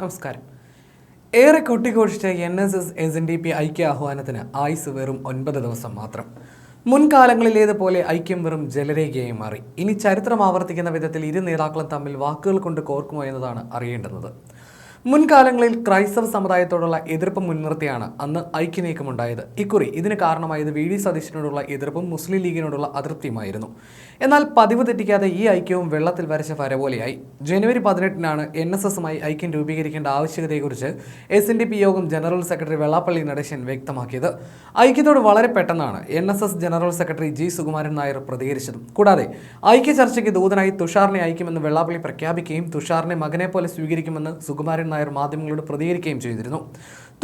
നമസ്കാരം. ഏറെ കൊട്ടിഘോഷിച്ച N S S S N D P ഐക്യ ആഹ്വാനത്തിന് ആയുസ് വെറും ഒൻപത് ദിവസം മാത്രം. മുൻകാലങ്ങളിലേതുപോലെ ഐക്യം വെറും ജലരേഖയായി മാറി. ഇനി ചരിത്രം ആവർത്തിക്കുന്ന വിധത്തിൽ ഇരു നേതാക്കളും തമ്മിൽ വാക്കുകൾ കൊണ്ട് കോർക്കുമോ എന്നതാണ് അറിയേണ്ടുന്നത്. മുൻകാലങ്ങളിൽ ക്രൈസ്തവ സമുദായത്തോടുള്ള എതിർപ്പ് മുൻനിർത്തിയാണ് അന്ന് ഐക്യനീക്കമുണ്ടായത്. ഇക്കുറി ഇതിന് കാരണമായത് വി ഡി സതീശനോടുള്ള എതിർപ്പും മുസ്ലിം ലീഗിനോടുള്ള അതൃപ്തിയുമായിരുന്നു. എന്നാൽ പതിവ് തെറ്റിക്കാതെ ഈ ഐക്യവും വെള്ളത്തിൽ വരച്ച വരപോലെയായി ജനുവരി പതിനെട്ടിനാണ് എൻ എസ് എസുമായി ഐക്യം രൂപീകരിക്കേണ്ട ആവശ്യകതയെക്കുറിച്ച് എസ് എൻ ഡി പി യോഗം ജനറൽ സെക്രട്ടറി വെള്ളാപ്പള്ളി നടേശൻ വ്യക്തമാക്കിയത്. ഐക്യത്തോട് വളരെ പെട്ടെന്നാണ് N S S general secretary G Sukumaran Nair പ്രതികരിച്ചതും. കൂടാതെ ഐക്യ ചർച്ചയ്ക്ക് ദൂതനായി തുഷാറിനെ അയക്കുമെന്ന് വെള്ളാപ്പള്ളി പ്രഖ്യാപിക്കുകയും തുഷാറിനെ മകനെ പോലെ സ്വീകരിക്കുമെന്ന് സുകുമാരൻ മാധ്യമങ്ങളോട് പ്രതികരിക്കുകയും ചെയ്തിരുന്നു.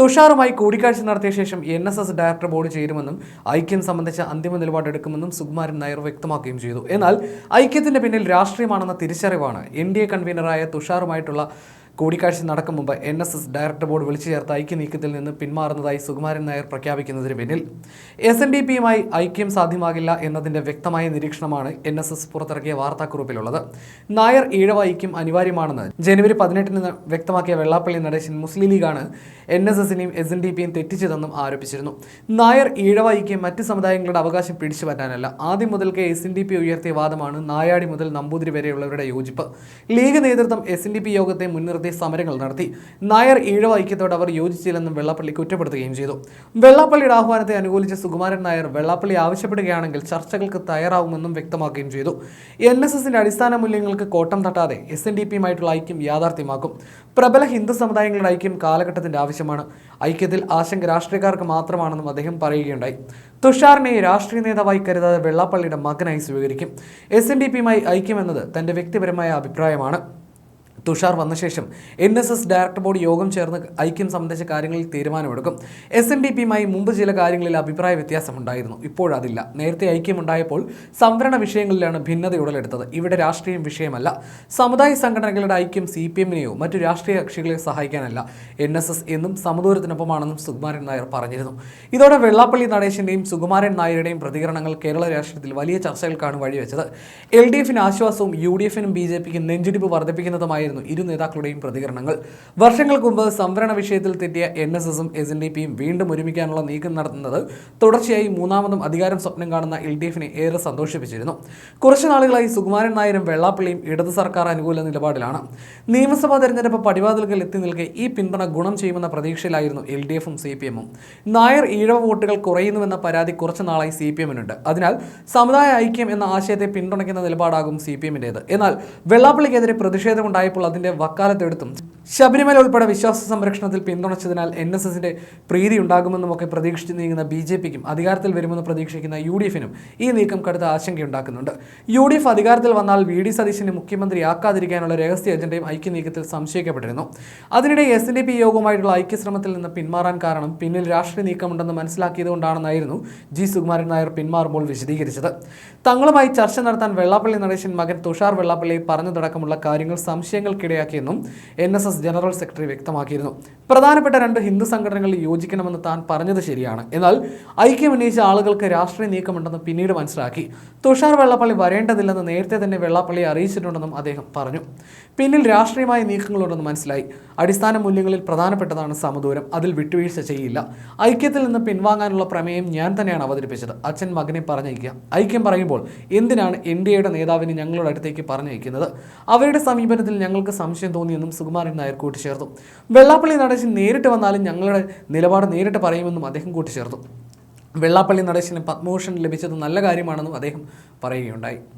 തുഷാറുമായി കൂടിക്കാഴ്ച നടത്തിയ ശേഷം N S S director board ചേരുമെന്നും ഐക്യം സംബന്ധിച്ച അന്തിമ നിലപാടെടുക്കുമെന്നും സുകുമാരൻ നായർ വ്യക്തമാക്കുകയും ചെയ്തു. എന്നാൽ ഐക്യത്തിന്റെ പിന്നിൽ രാഷ്ട്രീയമാണെന്ന തിരിച്ചറിവാണ് എൻ ഡി എ കൺവീനറായ തുഷാറുമായിട്ടുള്ള കൂടിക്കാഴ്ച നടക്കും മുമ്പ് N S S director board വിളിച്ചു ചേർത്ത ഐക്യ നീക്കത്തിൽ നിന്ന് പിന്മാറുന്നതായി സുകുമാരൻ നായർ പ്രഖ്യാപിക്കുന്നതിന് പിന്നിൽ. എസ് എൻ ഡി പിയുമായി ഐക്യം സാധ്യമാകില്ല എന്നതിന്റെ വ്യക്തമായ നിരീക്ഷണമാണ് എൻ എസ് എസ് പുറത്തിറക്കിയ വാർത്താക്കുറിപ്പിലുള്ളത്. നായർ ഈഴവ ഐക്യം അനിവാര്യമാണെന്ന് ജനുവരി പതിനെട്ടിന് വ്യക്തമാക്കിയ വെള്ളാപ്പള്ളി നടേശൻ മുസ്ലിം ലീഗാണ് എൻ എസ് എസിനെയും എസ് എൻ ഡി പിയും തെറ്റിച്ചതെന്നും ആരോപിച്ചിരുന്നു. നായർ ഈഴവ ഐക്യം മറ്റ് സമുദായങ്ങളുടെ അവകാശം പിടിച്ചു പറ്റാനല്ല. ആദ്യം മുതൽക്കേ എസ് എൻ ഡി പി ഉയർത്തിയ വാദമാണ് നായാടി മുതൽ നമ്പൂതിരി വരെയുള്ളവരുടെ യോജിപ്പ്. ലീഗ് നേതൃത്വം എസ് എൻ ഡി പി യോഗത്തെ മുൻനിർത്തി സമരങ്ങൾ നടത്തി. നായർ ഈഴവ ഐക്യത്തോട് അവർ യോജിച്ചില്ലെന്നും വെള്ളാപ്പള്ളി കുറ്റപ്പെടുത്തുകയും ചെയ്തു. വെള്ളാപ്പള്ളിയുടെ ആഹ്വാനത്തെ അനുകൂലിച്ച സുകുമാരൻ നായർ വെള്ളാപ്പള്ളി ആവശ്യപ്പെടുകയാണെങ്കിൽ ചർച്ചകൾക്ക് തയ്യാറാവുമെന്നും വ്യക്തമാക്കുകയും ചെയ്തു. എൻ എസ് എസിന്റെ അടിസ്ഥാന മൂല്യങ്ങൾക്ക് കോട്ടം തട്ടാതെ എസ് എൻ ഡി പിയുമായിട്ടുള്ള ഐക്യം യാഥാർത്ഥ്യമാക്കും. പ്രബല ഹിന്ദു സമുദായങ്ങളുടെ ഐക്യം കാലഘട്ടത്തിന്റെ ആവശ്യമാണ്. ഐക്യത്തിൽ ആശങ്ക രാഷ്ട്രീയക്കാർക്ക് മാത്രമാണെന്നും അദ്ദേഹം പറയുകയുണ്ടായി. തുഷാറിനെ രാഷ്ട്രീയ നേതാവായി കരുതാതെ വെള്ളാപ്പള്ളിയുടെ മകനായി സ്വീകരിക്കും. എസ് എൻ ഡി പിയുമായി ഐക്യമെന്നത് തന്റെ വ്യക്തിപരമായ അഭിപ്രായമാണ്. തുഷാർ വന്ന ശേഷം N S S director board യോഗം ചേർന്ന് ഐക്യം സംബന്ധിച്ച കാര്യങ്ങളിൽ തീരുമാനമെടുക്കും. എസ് എൻ ഡി പിയുമായി മുമ്പ് ചില കാര്യങ്ങളിൽ അഭിപ്രായ വ്യത്യാസമുണ്ടായിരുന്നു. ഇപ്പോഴതില്ല നേരത്തെ ഐക്യമുണ്ടായപ്പോൾ സംവരണ വിഷയങ്ങളിലാണ് ഭിന്നത ഉടലെടുത്തത്. ഇവിടെ രാഷ്ട്രീയം വിഷയമല്ല. സമുദായ സംഘടനകളുടെ ഐക്യം സി പി എമ്മിനെയോ മറ്റു രാഷ്ട്രീയ കക്ഷികളെ സഹായിക്കാനല്ല എൻ എസ് എസ് എന്നും സമദൂരത്തിനൊപ്പമാണെന്നും സുകുമാരൻ നായർ പറഞ്ഞിരുന്നു. ഇതോടെ വെള്ളാപ്പള്ളി നടേശന്റെയും സുകുമാരൻ നായരുടെയും പ്രതികരണങ്ങൾ കേരള രാഷ്ട്രീയത്തിൽ വലിയ ചർച്ചകൾക്കാണ് വഴിവെച്ചത്. എൽ ഡി എഫിന് ആശ്വാസവും യു ഡി എഫിനും ബി ജെ പിക്കും നെഞ്ചിടിപ്പ് വർദ്ധിപ്പിക്കുന്നതുമായിരുന്നു ഇരു നേതാക്കളുടെയും പ്രതികരണങ്ങൾ. വർഷങ്ങൾക്ക് മുമ്പ് സംവരണ വിഷയത്തിൽ തെറ്റിയ എൻ എസ് എസും എസ് എൻ ഡി പിയും വീണ്ടും ഒരുമിക്കാനുള്ള നീക്കം നടത്തുന്നത് തുടർച്ചയായി മൂന്നാമതും അധികാരം സ്വപ്നം കാണുന്ന എൽ ഡി എഫിനെ ഏറെ സന്തോഷിപ്പിച്ചിരുന്നു. കുറച്ചു നാളുകളായി സുകുമാരൻ നായരും വെള്ളാപ്പള്ളിയും ഇടത് സർക്കാർ അനുകൂല നിലപാടിലാണ്. നിയമസഭാ തെരഞ്ഞെടുപ്പ് പടിവാതിലുകൾ എത്തി നിൽക്കെ ഈ പിന്തുണ ഗുണം ചെയ്യുമെന്ന പ്രതീക്ഷയിലായിരുന്നു എൽ ഡി എഫും സി പി എമ്മും. നായർ ഈഴവ വോട്ടുകൾ കുറയുന്നുവെന്ന പരാതി കുറച്ചു നാളായി സി പി എമ്മിനുണ്ട്. അതിനാൽ സമുദായ ഐക്യം എന്ന ആശയത്തെ പിന്തുണയ്ക്കുന്ന നിലപാടാകും സി പി എമ്മിന്റേത്. എന്നാൽ വെള്ളാപ്പള്ളിക്കെതിരെ പ്രതിഷേധമുണ്ടായപ്പോൾ അതിന്റെ വക്കാലത്തെടുത്തും. ശബരിമല ഉൾപ്പെടെ വിശ്വാസ സംരക്ഷണത്തിൽ പിന്തുണച്ചതിനാൽ എൻ എസ് എസിന്റെ പ്രീതി ഉണ്ടാകുമെന്നുമൊക്കെ പ്രതീക്ഷിച്ച് നീങ്ങുന്ന ബി ജെ പിക്കും അധികാരത്തിൽ വരുമെന്ന് പ്രതീക്ഷിക്കുന്ന യു ഡി എഫിനും ഈ നീക്കം കടുത്ത ആശങ്കയുണ്ടാക്കുന്നുണ്ട്. യു ഡി എഫ് അധികാരത്തിൽ വന്നാൽ വി ഡി സതീശിനെ മുഖ്യമന്ത്രിയാക്കാതിരിക്കാനുള്ള രഹസ്യ അജണ്ടയും ഐക്യനീക്കത്തിൽ സംശയിക്കപ്പെട്ടിരുന്നു. അതിനിടെ എസ് ഡി പി യോഗവുമായിട്ടുള്ള ഐക്യശ്രമത്തിൽ നിന്ന് പിന്മാറാൻ കാരണം പിന്നിൽ രാഷ്ട്രീയ നീക്കമുണ്ടെന്ന് മനസ്സിലാക്കിയതുകൊണ്ടാണെന്നായിരുന്നു ജി സുകുമാരൻ നായർ പിന്മാറുമ്പോൾ വിശദീകരിച്ചത്. തങ്ങളുമായി ചർച്ച നടത്താൻ വെള്ളാപ്പള്ളി നടേശൻ മകൻ തുഷാർ വെള്ളാപ്പള്ളി പറഞ്ഞതടക്കമുള്ള കാര്യങ്ങൾ സംശയങ്ങൾക്കിടയാക്കിയെന്നും N S S general secretary വ്യക്തമാക്കിയിരുന്നു. പ്രധാനപ്പെട്ട രണ്ട് ഹിന്ദു സംഘടനകളിൽ യോജിക്കണമെന്ന് താൻ പറഞ്ഞത് ശരിയാണ്. എന്നാൽ ഐക്യം ഉന്നയിച്ച ആളുകൾക്ക് രാഷ്ട്രീയ നീക്കമുണ്ടെന്ന് പിന്നീട് മനസ്സിലാക്കി. തുഷാർ വെള്ളപ്പള്ളി വരേണ്ടതില്ലെന്ന് നേരത്തെ തന്നെ വെള്ളാപ്പള്ളി അറിയിച്ചിട്ടുണ്ടെന്നും അദ്ദേഹം പറഞ്ഞു. പിന്നിൽ രാഷ്ട്രീയമായ നീക്കങ്ങളുണ്ടെന്ന് മനസ്സിലായി. അടിസ്ഥാന മൂല്യങ്ങളിൽ പ്രധാനപ്പെട്ടതാണ് സമദൂരം. അതിൽ വിട്ടുവീഴ്ച ചെയ്യില്ല. ഐക്യത്തിൽ നിന്ന് പിൻവാങ്ങാനുള്ള പ്രമേയം ഞാൻ തന്നെയാണ് അവതരിപ്പിച്ചത്. അച്ഛൻ മകനെ പറഞ്ഞയക്കുക. ഐക്യം പറയുമ്പോൾ എന്തിനാണ് എൻ ഡി എയുടെ നേതാവിനെ ഞങ്ങളുടെ അടുത്തേക്ക് പറഞ്ഞയക്കുന്നത്? അവരുടെ സമീപനത്തിൽ ഞങ്ങൾക്ക് സംശയം തോന്നിയെന്നും സുകുമാരൻ നായർ കൂട്ടിച്ചേർത്തു. വെള്ളാപ്പള്ളി നടേശൻ നേരിട്ട് വന്നാലും ഞങ്ങളുടെ നിലപാട് നേരിട്ട് പറയുമെന്നും അദ്ദേഹം കൂട്ടിച്ചേർത്തു. വെള്ളാപ്പള്ളി നടേശന് പത്മഭൂഷൺ ലഭിച്ചത് നല്ല കാര്യമാണെന്നും അദ്ദേഹം പറയുകയുണ്ടായി.